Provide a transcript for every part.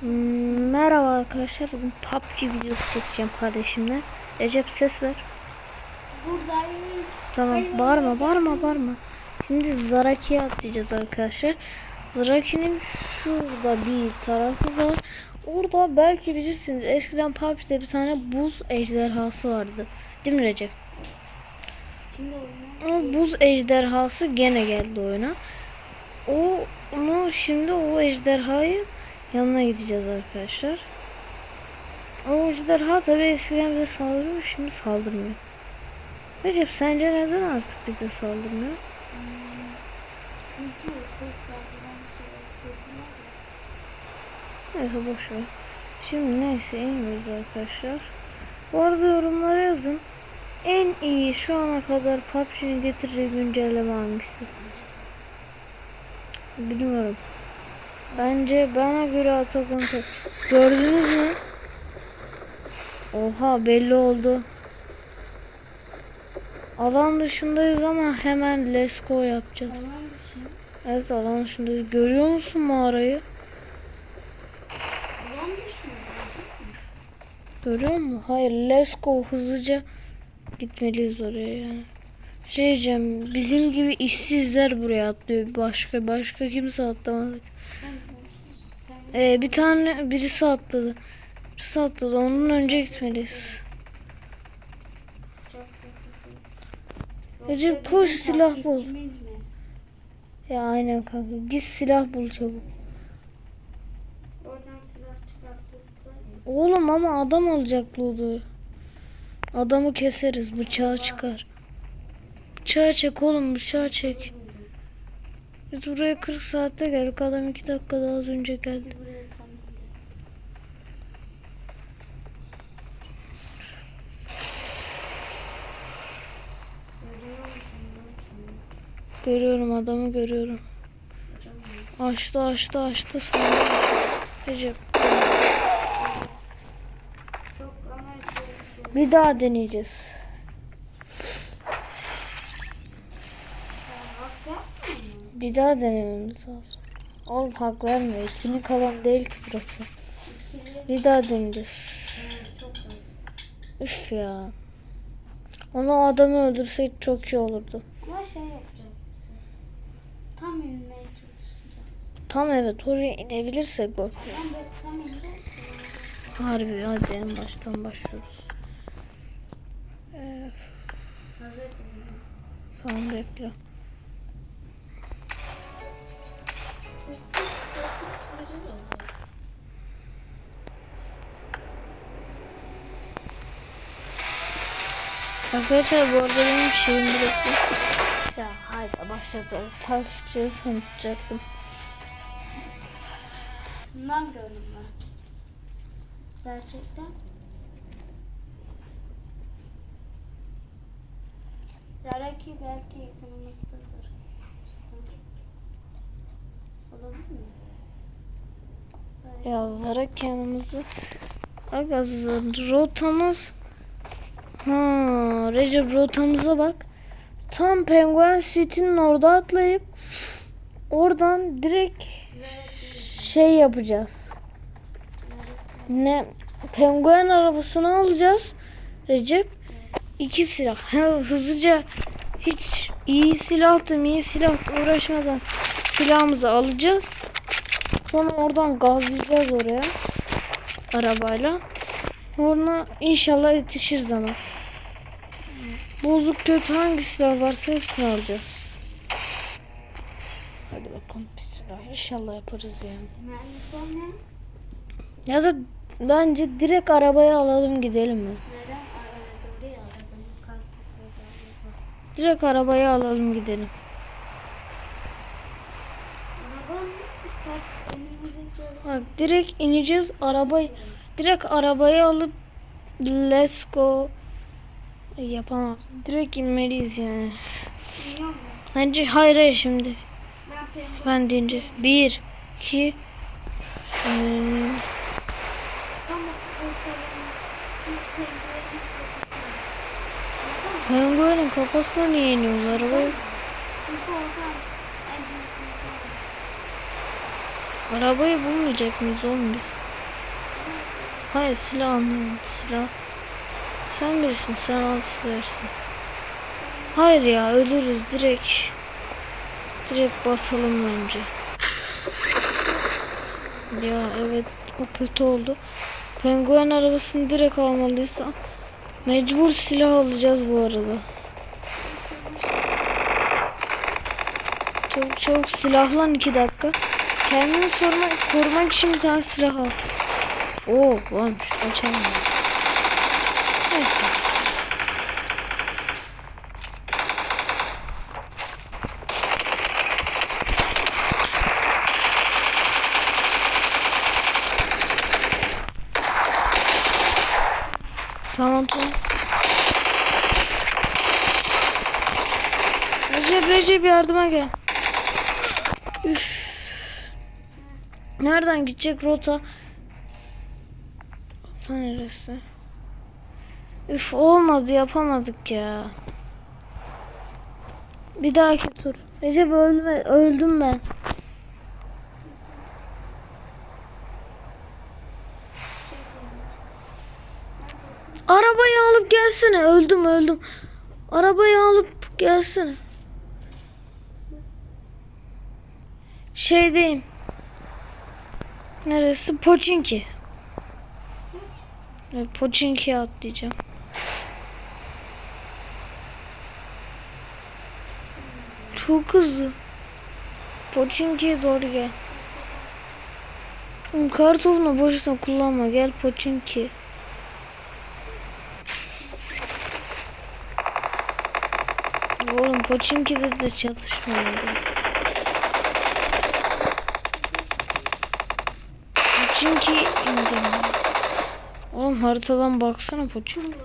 Hmm, Merhaba arkadaşlar. Bugün PUBG videosu çekeceğim kardeşimle. Recep ses ver. Buradayım. Tamam bağırma bağırma bağırma. Şimdi Zaraki'ye atlayacağız arkadaşlar. Zaraki'nin şurada bir tarafı var. Orada belki bilirsiniz eskiden PUBG'de bir tane buz ejderhası vardı. Değil mi Recep? O buz ejderhası gene geldi oyuna. O onu şimdi o ejderhayı yanına gideceğiz arkadaşlar. O ejderha tabi eskiden bize saldırıyor şimdi saldırmıyor. Recep sence neden artık bize saldırmıyor? Çünkü çok şey. Neyse boş ver. Şimdi neyse iniyoruz arkadaşlar. Bu arada yorumlara yazın. En iyi şu ana kadar PUBG'nin getirdiği güncelleme hangisi? Bilmiyorum. Bence bana göre on Titan. Gördünüz mü? Oha belli oldu. Alan dışındayız ama hemen let's go yapacağız. Düşün. Evet alan dışındayız. Görüyor musun mağarayı? Düşün. Görüyor musun? Hayır let's go hızlıca gitmeliyiz oraya yani. Şey diyeceğim bizim gibi işsizler buraya atlıyor. Başka başka kimse atlamadı. Sen Ee, bir tane birisi atladı. Birisi atladı. Ondan önce gitmeliyiz. Recep, koş, silah bul. Ya aynen kanka. Git silah bul çabuk. Oğlum ama adam alacak loot'u. Adamı keseriz. Bıçağı çıkar. Bıçağı çek oğlum bıçağı çek. Biz buraya 40 saatte geldik. Adam 2 dakika daha az önce geldi. Görüyorum adamı görüyorum. Açtı açtı açtı sana. Recep. Bir daha deneyeceğiz. hak yapmıyor mu? Bir daha denememiz lazım. Oğlum hak vermiyor. İkinin kalan değil ki burası. Bir daha deneyeceğiz. Üf ya. Onu adamı öldürsek çok iyi olurdu. Ama şey yapacak bize. Tam inmeye çalışacağız. Tam evet oraya inebilirsek bu. Harbi hadi en baştan başlıyoruz. Ee, tamam bekle. Arkadaşlar bu arada benim şeyim burası. Ya haydi başladı. Takipçileri sanıtacaktım. Şundan gördüm ben. Gerçekten. Yaraki belki yakınımızdadır. Olabilir mi? Ya Zarak yanımızda. Aga rotamız. Ha, Recep rotamıza bak. Tam Penguin City'nin orada atlayıp oradan direkt şey yapacağız. Ne? Penguen arabasını alacağız. Recep iki silah. Hızlıca hiç iyi silahtım iyi silah uğraşmadan silahımızı alacağız. Sonra oradan gazlayacağız oraya. Arabayla. Sonra inşallah yetişiriz ama. Bozuk kötü hangi silah varsa hepsini alacağız. Hadi bakalım bismillah. İnşallah yaparız yani. Ya da bence direkt arabaya alalım gidelim mi? Direkt arabaya alalım gidelim. Bak direkt ineceğiz arabayı direkt arabayı alıp let's go Ay, yapamam. Direkt inmeliyiz yani. Bence hayır hayır şimdi. Ben deyince. Bir, iki, hmm, penguenin kafasına. Niye büyük mekana. Arabayı bulmayacak mıyız oğlum biz? Hayır silah anlıyorum. Silah. Sen bilirsin sen silersin. Hayır ya ölürüz direkt. Direkt basalım bence. Ya evet o kötü oldu. Penguen arabasını direkt almalıysa mecbur silah alacağız bu arada. Çabuk çabuk silahlan iki dakika. Kendini sorma, korumak için bir tane silah al. Oo varmış açamam. Neyse. Tamam tamam. Recep Recep yardıma gel. Üf. Nereden gidecek rota? Rota neresi? Üf olmadı yapamadık ya. Bir dahaki tur. Recep ölme, öldüm ben. Arabayı alıp gelsene. Öldüm öldüm. Arabayı alıp gelsene. Şeydeyim. Neresi? Poçinki. Poçinki'ye atlayacağım. Çok hızlı. Poçinki'ye doğru gel. Kartopunu boşuna kullanma. Gel Poçinki. Oğlum Poçinki'de de oldu. Poçinki indim. Oğlum haritadan baksana Poçinki.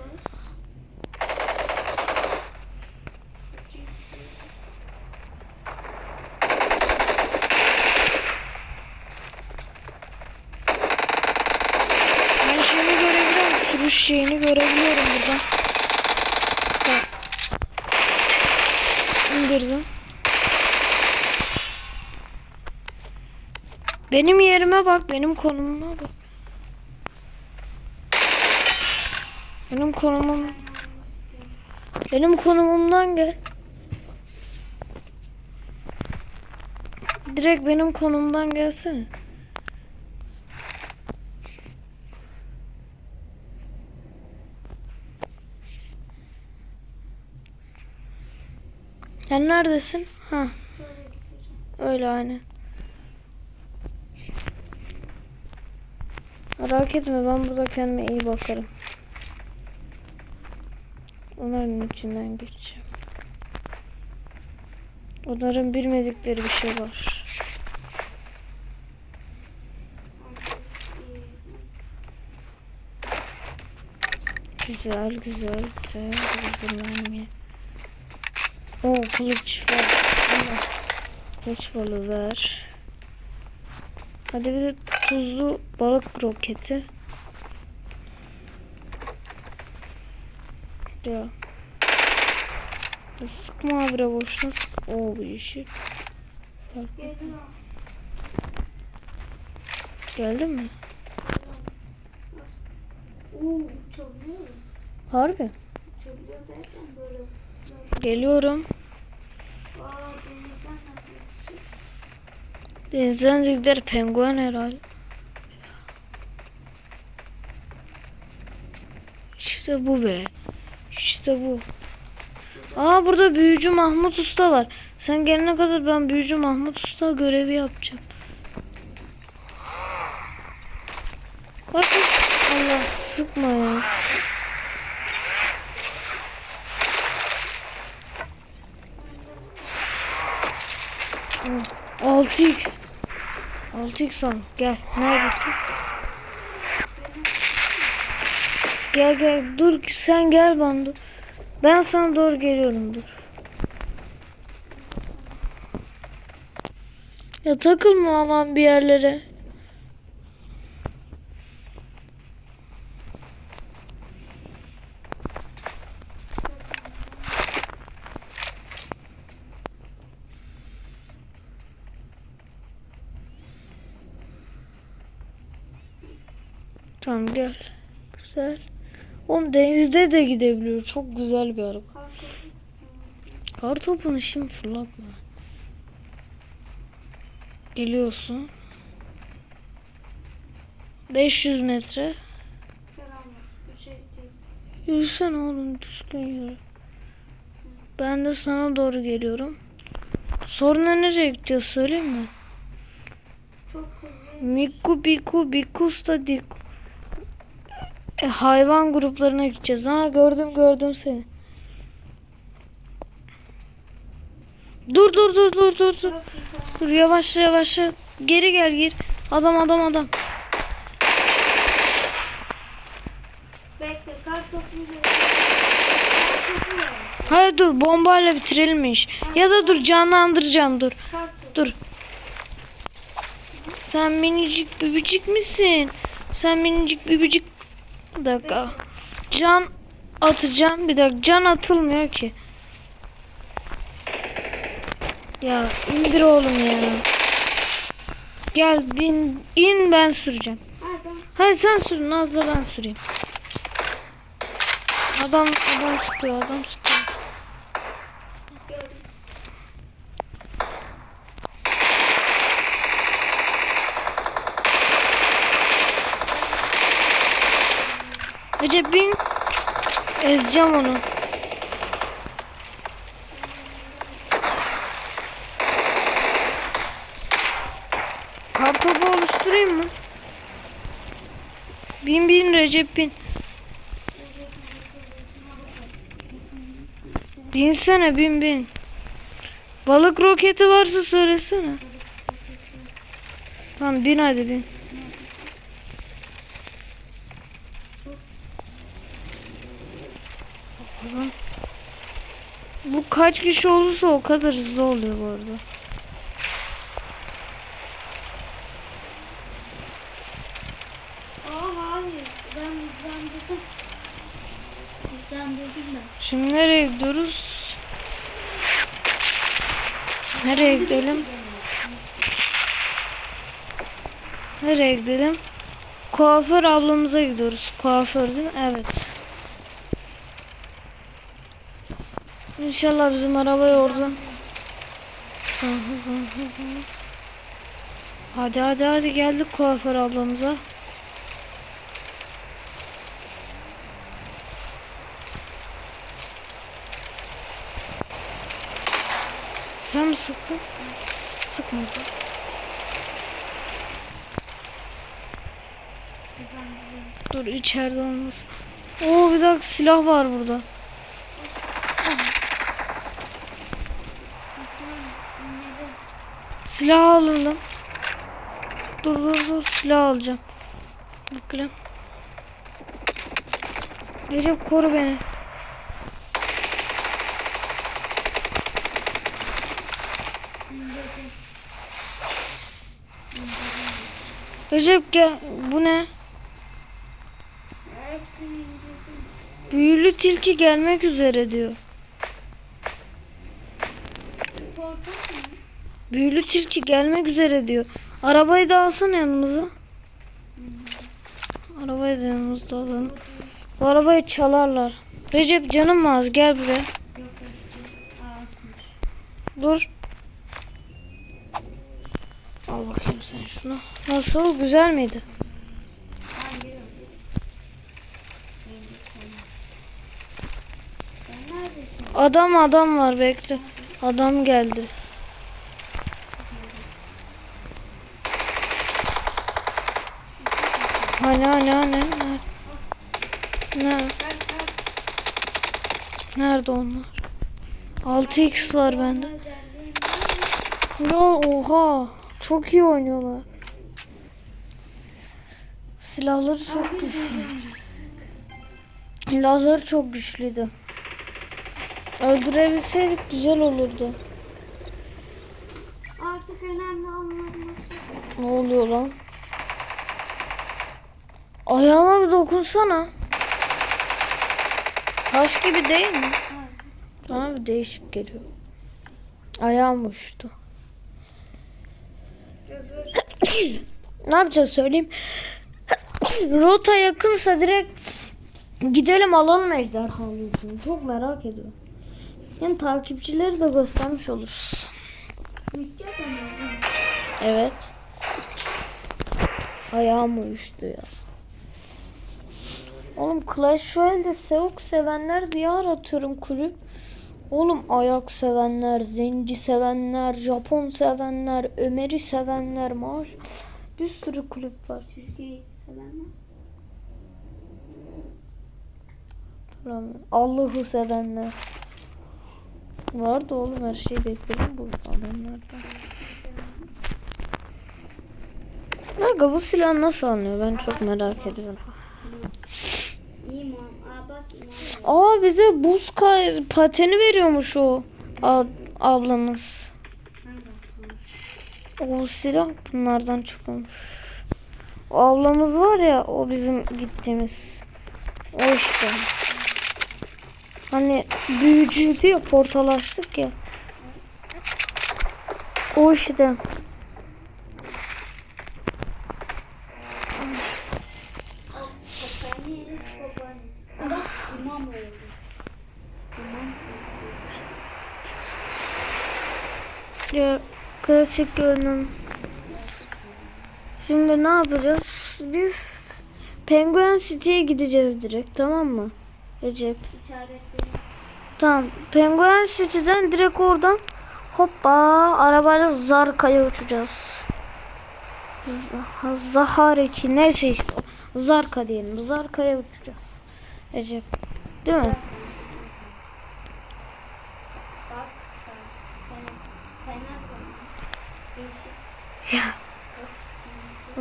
Ben şeyini Sürüş şeyini görebiliyorum buradan. Bak. İndirdim. Benim yerime bak, benim konumuma bak. Benim konumum Benim konumumdan gel. Direkt benim konumdan gelsene. Sen neredesin? Ha, öyle aynı. Merak etme ben burada kendime iyi bakarım. Onların içinden geçeceğim. Onların bilmedikleri bir şey var. Güzel güzel güzel güzel O kılıç ver. Allah. Kılıç balı ver. Hadi bir de tuzlu balık roketi. Ya. Sıkma abire boşuna sık. Oo bu işi. Geldin mi? Oo uçabiliyor. Harbi. Uçabiliyor derken böyle. Geliyorum. Aa denizden nasıl? Denizden gider penguen herhalde. İşte bu be. İşte bu. Aa burada büyücü Mahmut Usta var. Sen gelene kadar ben büyücü Mahmut Usta görevi yapacağım. Bak Allah sıkma ya. Hı, 6x 6x al gel neredesin? Gel gel dur sen gel bana dur. Ben sana doğru geliyorum dur. Ya takılma aman bir yerlere. Tamam gel. Güzel. Oğlum denizde de gidebiliyor. Çok güzel bir araba. Kar topunu şimdi fırlatma. Geliyorsun. 500 metre. Yürüsene oğlum düzgün yürü. Ben de sana doğru geliyorum. Sonra nereye gideceğiz söyleyeyim mi? Miku biku bikus da diku. E, hayvan gruplarına gideceğiz. Ha gördüm gördüm seni. Dur dur dur dur dur dur. Dur yavaşla yavaşla. Geri gel gir. Adam adam adam. Bekle. Hayır dur bombayla bitirelim iş. Ya da dur canlandıracağım dur. Dur. Sen minicik bibicik misin? Sen minicik bibicik. Bir dakika. Can atacağım. Bir dakika. Can atılmıyor ki. Ya indir oğlum ya. Gel bin in ben süreceğim. Hayır sen sür Nazlı ben süreyim. Adam adam sıkıyor adam sıkıyor. Gördüm. Recep bin. Ezeceğim onu. Kartopu oluşturayım mı? Bin bin Recep bin. Binsene bin bin. Balık roketi varsa söylesene. Tamam bin hadi bin. Bakalım. Bu kaç kişi olursa o kadar hızlı oluyor bu arada. Şimdi nereye gidiyoruz? Nereye gidelim? Nereye gidelim? Kuaför ablamıza gidiyoruz. Kuaför değil mi? Evet. İnşallah bizim arabayı oradan. Hadi hadi hadi geldik kuaför ablamıza. Sen mi sıktın? Sıkmadı. Dur içeride olmaz. Oo bir dakika silah var burada. Silah alalım. Dur dur dur silah alacağım. Bekle. Recep koru beni. Recep gel. Bu ne? Büyülü tilki gelmek üzere diyor. Portal mı? Büyülü tilki gelmek üzere diyor. Arabayı da alsana yanımıza. Arabayı da yanımızda alalım. Bu arabayı çalarlar. Recep canım az gel buraya. Dur. Al bakayım sen şunu. Nasıl güzel miydi? Adam adam var bekle. Adam geldi. Hani. Nerede? Nerede? Kaç kaç. Nerede onlar? 6x var bende. Ya oha. Çok iyi oynuyorlar. Silahları çok güçlü. Silahları çok güçlüydü. Öldürebilseydik güzel olurdu. Artık önemli olmaması. Ne oluyor lan? Ayağıma bir dokunsana. Taş gibi değil mi? Bana bir değişik geliyor. Ayağım uçtu. Ne yapacağız söyleyeyim. rota yakınsa direkt gidelim alalım ejderha lootunu. Çok merak ediyorum. Hem takipçileri de göstermiş oluruz. Evet. Ayağım uyuştu ya. Oğlum Clash Royale'de Seok sevenler diye aratıyorum kulüp. Oğlum ayak sevenler, zenci sevenler, Japon sevenler, Ömer'i sevenler, maaş. Bir sürü kulüp var. Türkiye'yi seven mi? Hatırlamıyorum. Allah'ı sevenler. Vardı oğlum her şeyi bekledim bu adamlardan. Aga bu silah nasıl alınıyor ben çok merak ediyorum. İmam. Aa bak imam. Aa bize buz kay pateni veriyormuş o ab- ablamız. O silah bunlardan çıkıyormuş. O ablamız var ya o bizim gittiğimiz. O işte. Hani büyücüydü ya portal açtık ya. O işte. İmam oldu. İmam Ya klasik görünüm. Şimdi ne yapacağız? Biz Penguin City'ye gideceğiz direkt tamam mı? Recep. Tamam. Penguin City'den direkt oradan hoppa arabayla Zarka'ya uçacağız. Zahareki neyse işte. Zarka diyelim. Zarka'ya uçacağız. Recep. Değil mi? Ya.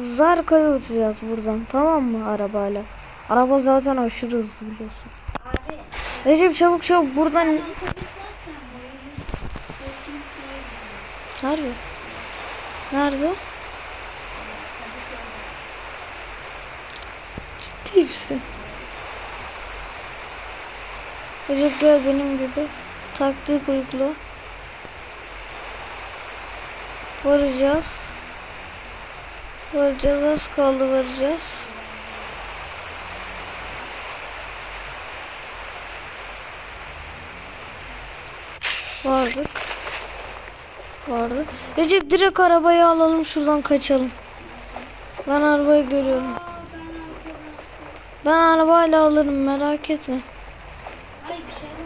Zarka'ya uçacağız buradan tamam mı arabayla? Araba zaten aşırı hızlı biliyorsun. Abi. Recep çabuk çabuk buradan Harbi. Nerede? Ciddi misin? Gel benim gibi. Taktik uygula. Varacağız. Varacağız az kaldı varacağız. Vardık. Vardı. Recep direkt arabayı alalım şuradan kaçalım. Ben arabayı görüyorum. Ben arabayla alırım merak etme. Hayır bir şey yok.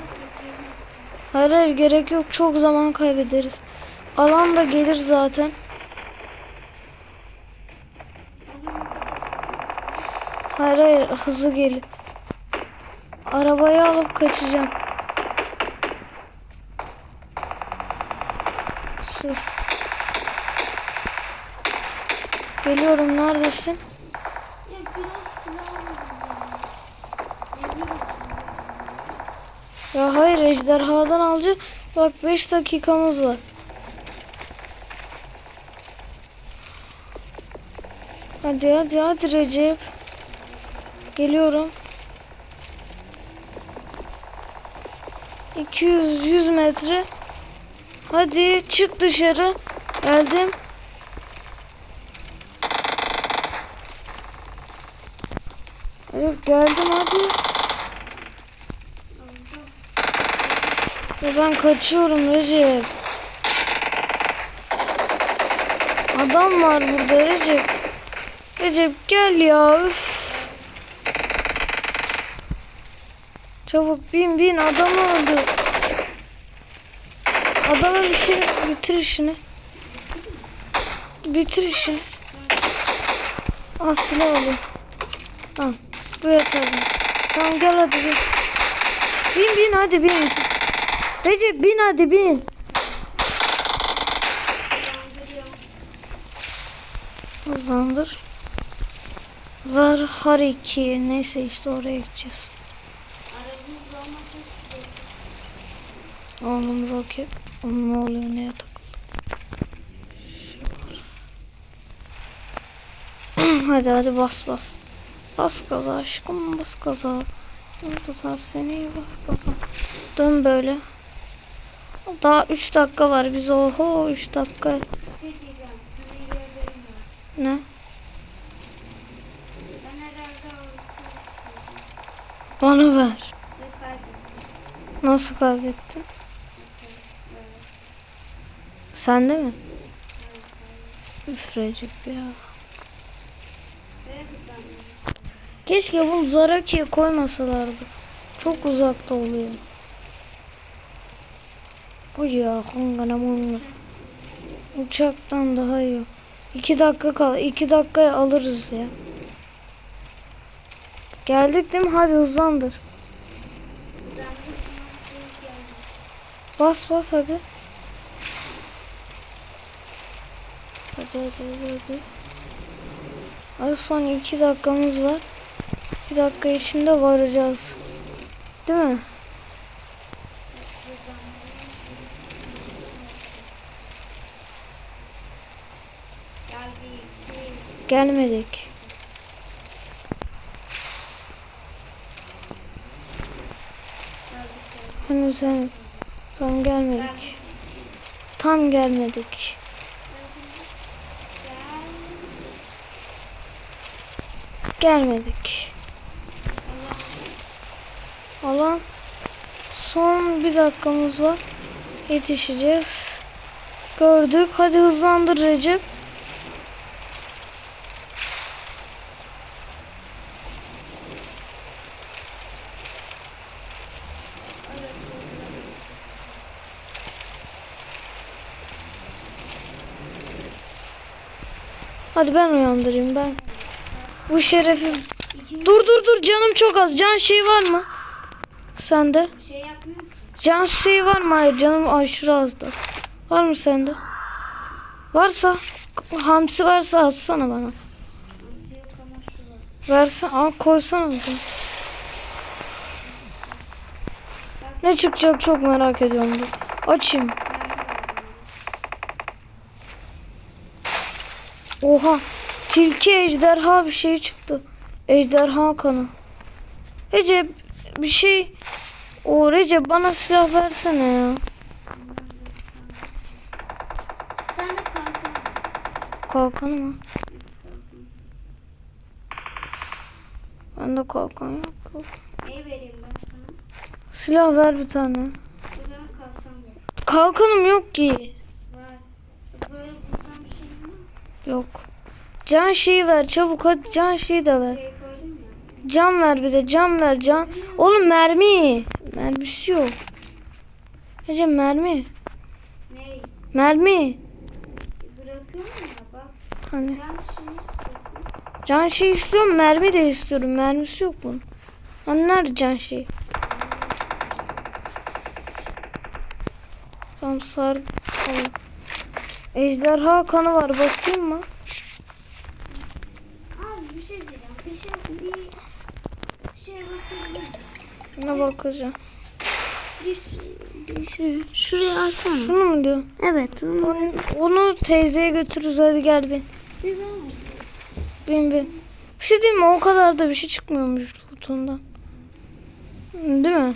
Hayır hayır gerek yok çok zaman kaybederiz. Alan da gelir zaten. Hayır hayır hızlı gelir. Arabayı alıp kaçacağım. Sür. Geliyorum neredesin? Ya biraz silah almadım ya. Ne bileyim. Ya hayır ejderhadan alacağız. Bak 5 dakikamız var. Hadi hadi hadi Recep. Geliyorum. 200 100 metre. Hadi çık dışarı. Geldim. Recep geldim hadi. Ya ben kaçıyorum Recep. Adam var burada Recep. Recep gel ya. Üf. Çabuk bin bin adam öldü. Adama bir şey bitir işini. Bitir işini. Aslı oğlum. Tamam. Bu yeter. Tamam gel hadi bin. Bin bin hadi bin. Recep bin hadi bin. Hızlandır. Zar har 2 neyse işte oraya gideceğiz. Oğlum roket. Oğlum ne oluyor neye takıldı? hadi hadi bas bas. Bas gaza aşkım bas gaza. Tutar seni bas gaza. Dön böyle. Daha 3 dakika var biz oho 3 dakika. Bir şey diyeceğim. Sana iyi. Ne? Bana ver. Nasıl kaybettin? Sen de mi? Üf Recep ya. Keşke bunu Zaraki'ye koymasalardı. Çok uzakta oluyor. Bu ya munga. Uçaktan daha iyi. İki dakika kal. İki dakikaya alırız ya. Geldik değil mi? Hadi hızlandır. Bas bas hadi. Hadi hadi hadi hadi. Hadi son iki dakikamız var. İki dakika içinde varacağız. Değil mi? Geldi. iki. Gelmedik. Hani sen tam gelmedik. Tam gelmedik. Gelmedik. Alan son bir dakikamız var. Yetişeceğiz. Gördük. Hadi hızlandır Recep. Hadi ben uyandırayım ben. Bu şerefi. Dur dur dur canım çok az. Can şey var mı? Sende. Şey. Can şey var mı? Hayır canım aşırı azdı. Var mı sende? Varsa hamsi varsa atsana bana. Versen al koysana. Ne çıkacak çok merak ediyorum. Açayım. Ben de var Oha. Tilki ejderha bir şey çıktı. Ejderha kanı. Recep bir şey. O Recep bana silah versene ya. Sen de. Kalkanı mı? Bende kalkan yok. Neyi vereyim ben sana? Silah ver bir tane. Kalkan. Kalkanım yok ki. Var. Böyle buradan bir şey mi? Yok. Can şeyi ver çabuk hadi can şeyi de ver. Can ver bir de can ver can. Oğlum mermi. Mermisi yok. Recep mermi. Ney? Mermi. Bırakıyorum ya bak. Hani Can şey istiyorsun. can şey istiyorum mermi de istiyorum. Mermisi yok bunun. Hani nerede can şey? Tam sar. Tamam. Ejderha kanı var bakayım mı? Abi bir şey diyeceğim. Bir şey bir, şey bakabilir? Ne bakacağım. Bir, bir şey, şuraya alsana. Şunu mu diyor? Evet. Onu, Onu, onu teyzeye götürürüz hadi gel bin. bir Bin bin. Bir şey diyeyim mi? O kadar da bir şey çıkmıyormuş kutundan. Değil mi?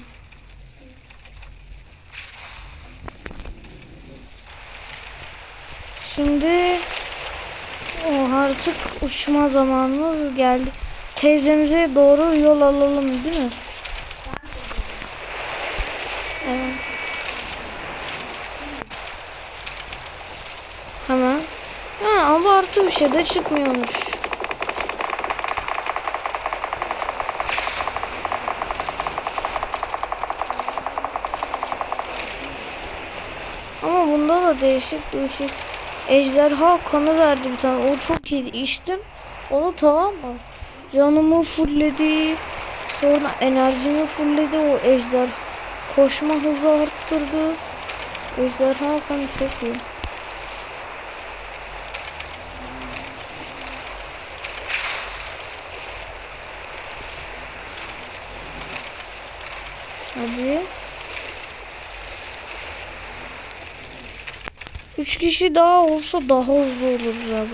Şimdi o artık uçma zamanımız geldi. Teyzemize doğru yol alalım değil mi? Evet. Hemen. Ha, abartı bir şey de çıkmıyormuş. Ama bunda da değişik değişik ejderha kanı verdi bir tane. O çok iyi içtim. Onu tamam mı? Canımı fulledi. Sonra enerjimi fulledi. O ejder koşma hızı arttırdı. Ejderha kanı çok iyi. Hadi. Üç kişi daha olsa daha hızlı olur ya.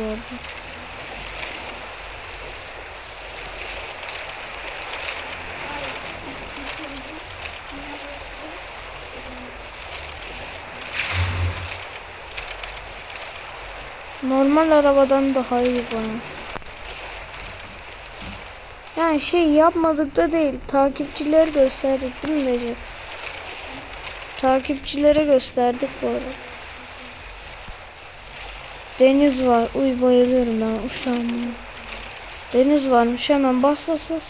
Normal arabadan daha iyi bana. Yani şey yapmadık da değil. Takipçileri gösterdik değil mi Recep? Takipçilere gösterdik bu arada. Deniz var. Uy bayılıyorum ben uşağım. Deniz varmış hemen bas bas bas.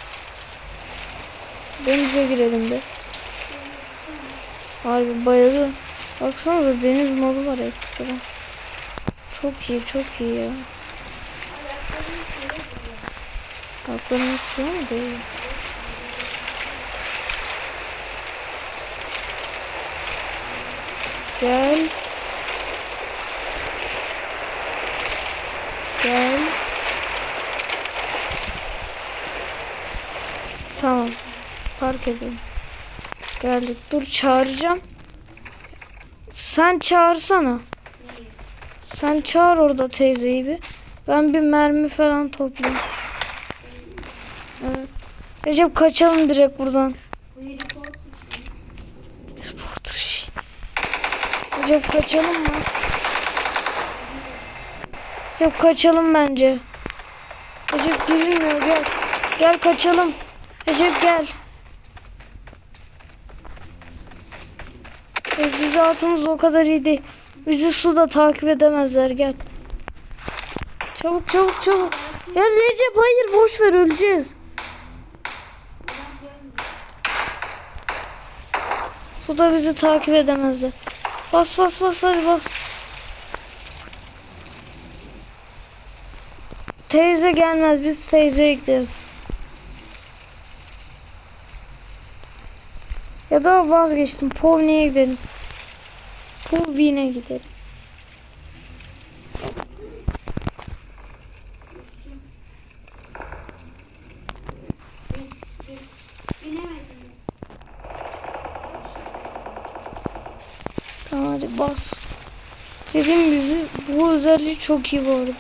Denize girelim de. Harbi bayılıyorum. Baksanıza deniz modu var ekstra. Çok iyi çok iyi ya. Kalklarımız suya mı değil? Gel. Gel. Tamam. Park edelim. Geldik. Dur çağıracağım. Sen çağırsana. Sen çağır orada teyzeyi bir. Ben bir mermi falan toplayayım. Evet. Recep kaçalım direkt buradan. Recep kaçalım mı? Recep kaçalım bence. Recep girilmiyor gel. Gel kaçalım. Recep gel. Teçhizatımız o kadar iyi değil. Bizi suda takip edemezler gel. Çabuk çabuk çabuk. Ya Recep hayır boş ver öleceğiz. Suda bizi takip edemezler. Bas bas bas hadi bas. Teyze gelmez biz teyzeye gideriz. Ya da vazgeçtim. Povni'ye gidelim. Povni'ye gidelim. Tamam hadi bas. Dedim bizi bu özelliği çok iyi bu arada.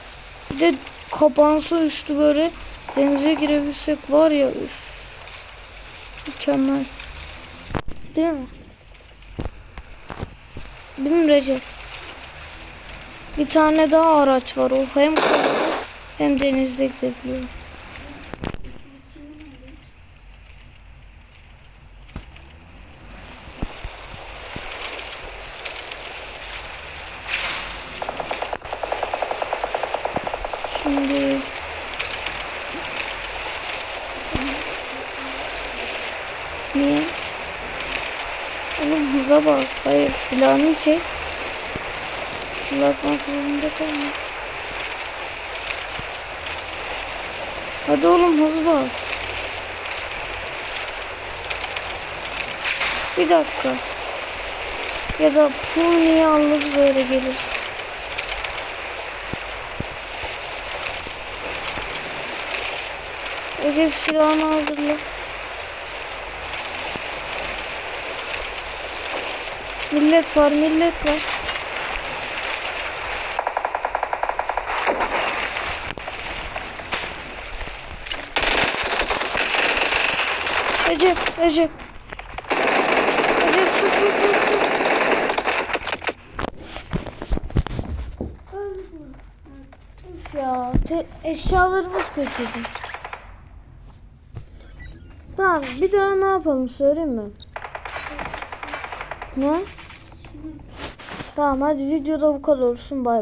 Bir de kapansa üstü böyle denize girebilsek var ya üf. Mükemmel. Değil mi? Değil mi Recep? Bir tane daha araç var. O hem hem denizde gidebiliyor. Şimdi Niye? Oğlum hıza bas. Hayır silahını çek. Fırlatmak zorunda kalma. Hadi oğlum hız bas. Bir dakika. Ya da pul niye alırız öyle geliriz. Recep silahını hazırla. Millet var, millet var. Recep, Recep. Recep tut tut tut tut. Üf ya, te- eşyalarımız kötüydü. Tamam, bir daha ne yapalım söyleyeyim mi? Ne? Tamam hadi videoda bu kadar olsun bay.